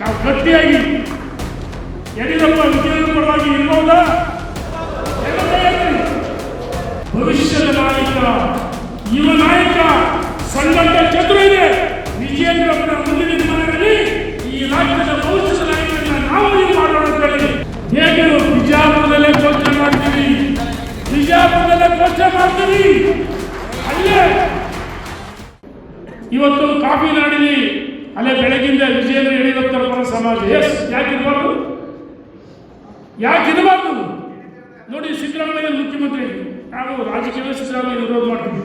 ನಾವು ಗಟ್ಟಿಯಾಗಿ ಯಡಿಯೂರಪ್ಪ ವಿಜಯದ ಪರವಾಗಿ ಇರ್ಬೋದಾ? ಭವಿಷ್ಯದ ನಾಯಕ, ಯುವ ನಾಯಕ ಸಂಘಟ ಚತುರ ಇದೆ. ವಿಜಯೇಂದ್ರಪ್ಪನ ಮುಂದಿನ ದಿನಗಳಲ್ಲಿ ಈ ರಾಜ್ಯದ ಭವಿಷ್ಯದ ನಾಯಕರನ್ನ ನಾವು ಏನು ಮಾಡೋಣ ಅಂತ ಹೇಳಿ. ಹೇಗೆ ಬಿಜಾಪುರದಲ್ಲೇ ಘೋಷಣೆ ಮಾಡ್ತೀವಿ? ಬಿಜಾಪುರದಲ್ಲೇ ಘೋಷಣೆ ಮಾಡ್ತೀವಿ? ಅಲ್ಲೇ. ಇವತ್ತು ಕಾಫಿ ನಾಡಿಲಿ ಅಲ್ಲೇ ಬೆಳಗಿಂದ ವಿಜಯೇಂದ್ರ ಯಡಿಯೂರಪ್ಪರ ಪರ ಸಮಾಜ. ಎಸ್ ಯಾಕಿರಬಾರ್ದು ಯಾಕಿರಬಾರ್ದು ನೋಡಿ, ಸಿದ್ದರಾಮಯ್ಯ ಮುಖ್ಯಮಂತ್ರಿ ನಾವು ರಾಜಕೀಯ ಸಿದ್ದರಾಮಯ್ಯ ವಿರೋಧ ಮಾಡ್ತೀವಿ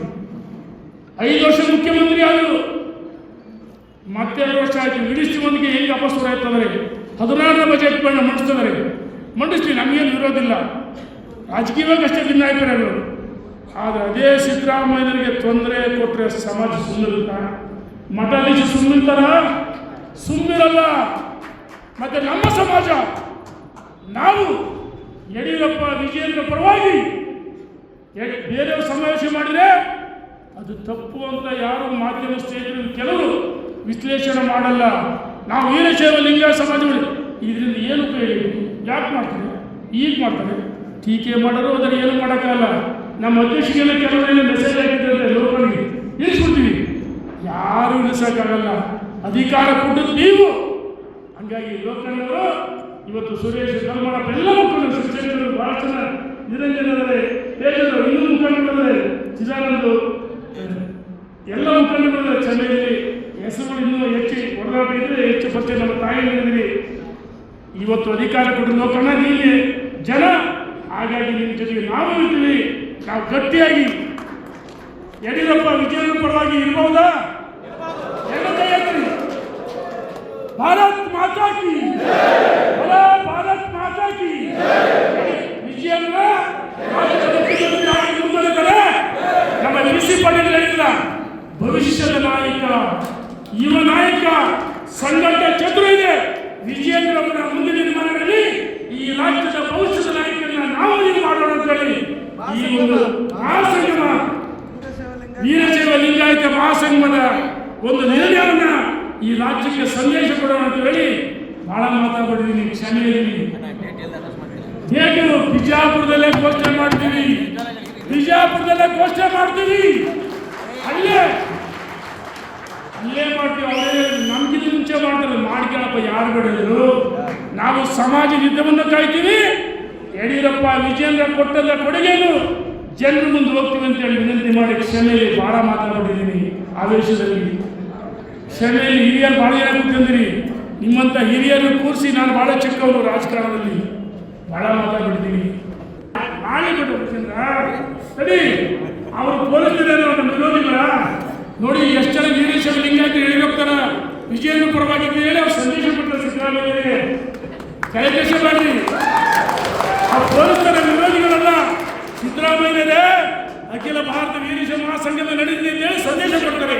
ಐದು ವರ್ಷ ಮುಖ್ಯಮಂತ್ರಿ ಆದರು. ಐದು ವರ್ಷ ಆಯ್ತು. ಒಂದಿಗೆ ಹೆಂಗೆ ಅಪಸ್ತರ ಆಯ್ತಂದ್ರೆ ಹದಿನಾರನೇ ಬಜೆಟ್ ಬಣ್ಣ ಮಂಡಿಸ್ತಿದ್ದಾರೆ ಮಂಡಿಸ್ತೀವಿ ನಮಗೇನು ವಿರೋಧ ಇಲ್ಲ. ರಾಜಕೀಯವಾಗಿ ಅಷ್ಟೇ ಅವರು ಆದರೆ ಅದೇ ಸಿದ್ದರಾಮಯ್ಯನಿಗೆ ತೊಂದರೆ ಕೊಟ್ಟರೆ ಸಮಾಜ ಸುಮ್ಮನಿರುತ್ತ ಮಠಾಧೀಶ ಸುಮ್ಮನಿರ್ತಾರ ಸುಮ್ಮಿರಲ್ಲ ಮತ್ತೆ ನಮ್ಮ ಸಮಾಜ, ನಾವು ಯಡಿಯೂರಪ್ಪ, ವಿಜಯೇಂದ್ರ ಪರವಾಗಿ ಬೇರೆಯವರು ಸಮಾವೇಶ ಮಾಡಿದರೆ ಅದು ತಪ್ಪು ಅಂತ ಯಾರು ಮಾಧ್ಯಮ ಸ್ನೇಹಿತರು ಕೆಲವರು ವಿಶ್ಲೇಷಣೆ ಮಾಡಲ್ಲ. ನಾವು ವೀರಶೈವ ಲಿಂಗ ಸಮಾಜಗಳು ಇದರಿಂದ ಏನು ಉಪಯೋಗ ಯಾಕೆ ಮಾಡ್ತಾರೆ? ಈಗ ಮಾಡ್ತಾರೆ? ಟೀಕೆ ಮಾಡೋರು ಅದನ್ನು ಏನು ಮಾಡೋಕ್ಕಾಗಲ್ಲ. ನಮ್ಮ ಅಧ್ಯಕ್ಷರಿಗೆಲ್ಲ ಕೆಲವರಲ್ಲಿ ಮೆಸೇಜ್ ಲೋಕನಿಗೆ ಇಳಿಸ್ಬಿಡ್ತೀವಿ ಯಾರು ಇಳಿಸೋಕ್ಕಾಗಲ್ಲ ಅಧಿಕಾರ ಕೊಟ್ಟದ್ದು ನೀವು. ಹಂಗಾಗಿ ಲೋಕಣ್ಣವರು ಇವತ್ತು ಸುರೇಶ್ ಕಲ್ಮಣಪ್ಪ ಎಲ್ಲ ಮುಖಂಡರು ಶಿಕ್ಷಕರು ಬಹಳ ಜನ ನಿರಂಜನ ಇದ್ದಾರೆ ತೇಜರು ಇನ್ನೂ ಮುಖಂಡರಿದ್ದಾರೆ ಚಿದಾನಂದು, ಎಲ್ಲ ಮುಖಂಡರಿದ್ದಾರೆ ಚೆನ್ನೈಯಲ್ಲಿ ಹೆಸರುಗಳು ಇನ್ನೂ ಹೆಚ್ಚು ಹೊರದಾಟ ಇದ್ರೆ ಹೆಚ್ಚು ಪರಿಚಯ ನಮ್ಮ ತಾಯಿಗಳಿದ್ದೀರಿ ಇವತ್ತು ಅಧಿಕಾರ ಕೊಟ್ಟು ಲೋಕಣ್ಣ ನೀಲಿ ಜನ. ಹಾಗಾಗಿ ನಿಮ್ಮ ಜೊತೆಗೆ ನಾವು ಇರ್ತೀವಿ. ನಾವು ಗಟ್ಟಿಯಾಗಿ. ಯಡಿಯೂರಪ್ಪ ವಿಜಯನ ಪರವಾಗಿ ಇರ್ಬೋದಾ ಎಲ್ಲ ಕೈ ಎತ್ತಿ. ಭಾರತ್ ಮಾತಾ ಕಿ ಬಲ ಭಾರತ್ ಮಾತಾ ಕಿ ಮುಂದುವರೆದರೆ ನಮ್ಮ ಬಿಸಿ ಪಡೆದು ಹೇಳಿಲ್ಲ ಭವಿಷ್ಯದ ನಾಯಕ, ಯುವ ನಾಯಕ ಸಂಘಟ ಚತುರ ಇದೆ. ವಿಜಯೇಂದ್ರಪ್ಪನ ಮುಂದಿನ ದಿನಮಾನಗಳಲ್ಲಿ ಈ ರಾಜ್ಯದ ಭವಿಷ್ಯದ ನಾಯಕರನ್ನ ನಾವು ಏನು ಮಾಡೋಣ ಅಂತ ಹೇಳಿ ಈ ಒಂದು ಮಹಾಸಂಗಮ, ವೀರಶೈವ ಲಿಂಗಾಯತ ಮಹಾಸಂಗಮದ ಒಂದು ನಿರ್ಣಯವನ್ನ ಈ ರಾಜ್ಯಕ್ಕೆ ಸಂದೇಶ ಕೊಡೋಣ ಅಂತ ಹೇಳಿ ಬಹಳ ಮಾತಾಡ್ಬಿಟ್ಟಿದ್ದೀನಿ ಕ್ಷಮೆ ಇರಲಿ ಹೇಗೆ ಬಿಜಾಪುರದಲ್ಲೇ ಘೋಷಣೆ ಮಾಡ್ತೀವಿ? ಬಿಜಾಪುರದಲ್ಲೇ ಘೋಷಣೆ ಮಾಡ್ತೀವಿ? ಅಲ್ಲೇ. ಅಲ್ಲೇ ಮಾಡ್ತೀವಿ. ಅವರೇ ನಮ್ಗಿಂತ ಮುಂಚೆ ಮಾಡ್ತಾರೆ. ಮಾಡ್ಕೊಳಪ್ಪ, ಯಾರು ಬಿಡೋದು ನಾವು ಸಮಾಜ ಯುದ್ಧವನ್ನು ಕಾಯ್ತೀವಿ. ಯಡಿಯೂರಪ್ಪ ವಿಜೇಂದ್ರ ಕೊಟ್ಟದ ಕೊಡುಗೆನು ಜನರ ಮುಂದೆ ಹೋಗ್ತೀವಿ ಅಂತ ಹೇಳಿ ವಿನಂತಿ ಮಾಡಿ ಕ್ಷಮೆಯಲ್ಲಿ ಬಹಳ ಮಾತನಾಡಿದ್ದೀನಿ ಆವೇಶದಲ್ಲಿ ಕ್ಷಮೆಯಲ್ಲಿ ಹಿರಿಯರು ಭಾಳ ಜನ ನಿಮ್ಮಂಥ ಹಿರಿಯರು ಕೂರಿಸಿ ನಾನು ಭಾಳ ಚಿಕ್ಕವನು ರಾಜಕಾರಣದಲ್ಲಿ. ಭಾಳ ಮಾತಾಡ್ಬಿಡ್ತೀನಿ. ನಾಳೆ ಬಿಟ್ಟು ಸರಿ. ಅವರು ಪೊಲೀಸರು ನಮ್ಮ ವಿರೋಧಿಗಳ? ನೋಡಿ ಎಷ್ಟು ಜನ ವೀರೇಶ್ವರ ಲಿಂಗಾಯತ ಹೇಳಿ ಹೋಗ್ತಾರ. ವಿಜಯನ ಪರವಾಗಿ ಅಂತ ಹೇಳಿ ಅವ್ರು ಸಂದೇಶ ಕೊಟ್ಟರು ಸಿದ್ದರಾಮಯ್ಯರಿಗೆ ಕೈಕೇಶ ಮಾಡಿ ಆ ಪೊಲೀಸರ ವಿರೋಧಿಗಳಲ್ಲ. ಸಿದ್ದರಾಮಯ್ಯರೇ ಅಖಿಲ ಭಾರತ ವೀರೇಶ ಮಹಾಸಂಘದ ನಡೀತಿದೆ ಅಂತ ಹೇಳಿ ಸಂದೇಶ ಕೊಡ್ತಾರೆ.